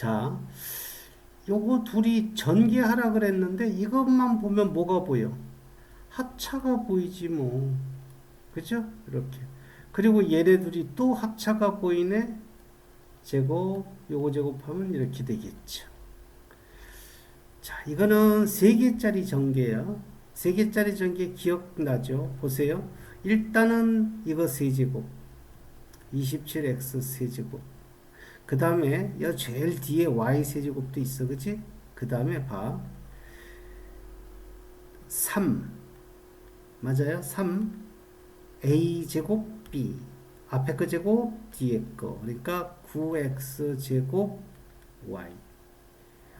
자, 요거 둘이 전개하라 그랬는데 이것만 보면 뭐가 보여? 합차가 보이지 뭐. 그죠? 이렇게. 그리고 얘네 둘이 또 합차가 보이네. 제곱, 요거 제곱하면 이렇게 되겠죠. 자, 이거는 세 개짜리 전개야. 세 개짜리 전개 기억나죠? 보세요. 일단은 이거 세제곱. 27x 세제곱. 그 다음에 여 제일 뒤에 y 세제곱도 있어. 그치? 그 다음에 봐. 3. 맞아요? 3. a 제곱 b. 앞에 거 제곱, 뒤에 거. 그러니까 9x 제곱 y.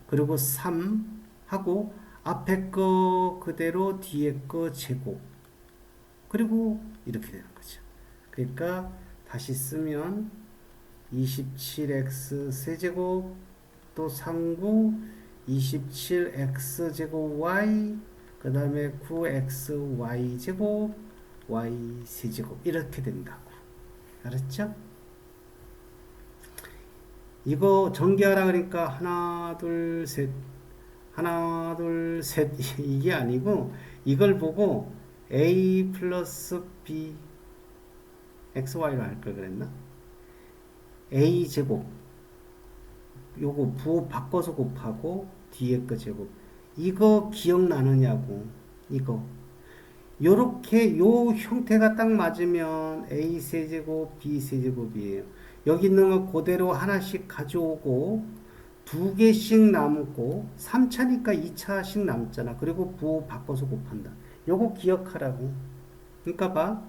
그리고 3 하고 앞에 거 그대로 뒤에 거 제곱. 그리고 이렇게 되는 거죠. 그러니까 다시 쓰면 27x 세제곱 또39 27x 제곱 y 그 다음에 9xy 제곱 y 세제곱 이렇게 된다고 알았죠? 이거 전개하라 그러니까 하나 둘 셋 하나 둘 셋 이게 아니고 이걸 보고 a 플러스 b xy로 할 걸 그랬나? A 제곱. 요거 부호 바꿔서 곱하고 뒤에 거 제곱. 이거 기억나느냐고. 이거. 요렇게 요 형태가 딱 맞으면 a 세제곱 b 세제곱이에요. 여기 있는 거 그대로 하나씩 가져오고 두 개씩 남고 3차니까 2차씩 남잖아. 그리고 부호 바꿔서 곱한다. 요거 기억하라고. 그러니까 봐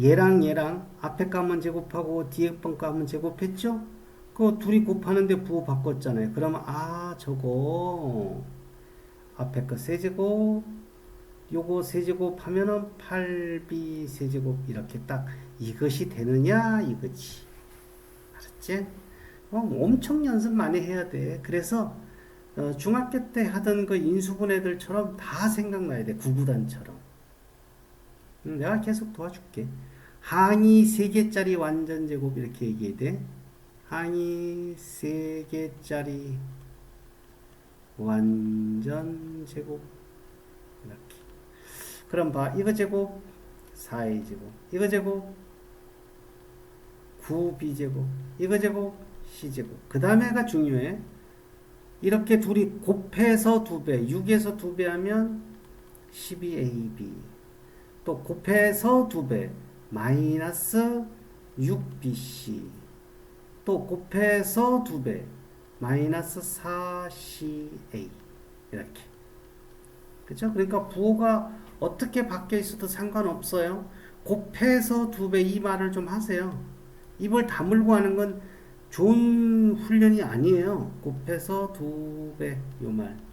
얘랑 얘랑 앞에 값만 제곱하고 뒤에 번 값만 제곱했죠? 그 둘이 곱하는데 부호 바꿨잖아요. 그러면 아 저거 앞에 거 세제곱 요거 세제곱 하면은 8b 세제곱 이렇게 딱 이것이 되느냐 이거지. 알았지? 어, 엄청 연습 많이 해야 돼. 그래서 어, 중학교 때 하던 그 인수분 애들처럼 다 생각나야 돼. 구구단처럼. 음, 내가 계속 도와줄게. 항이 3개짜리 완전 제곱 이렇게 얘기해야 돼. 항이 3개짜리 완전 제곱 이렇게. 그럼 봐. 이거 제곱 4의 제곱. 이거 제곱 9b 제곱. 이거 제곱 c 제곱. 그 다음에가 중요해. 이렇게 둘이 곱해서 2배, 6에서 2배 하면 12ab. 또 곱해서 2배, 마이너스 6bc. 또 곱해서 2배, 마이너스 4ca. 이렇게. 그죠? 그러니까 부호가 어떻게 바뀌어 있어도 상관없어요. 곱해서 2배 이 말을 좀 하세요. 입을 다물고 하는 건 좋은 훈련이 아니에요. 곱해서 2배 요 말.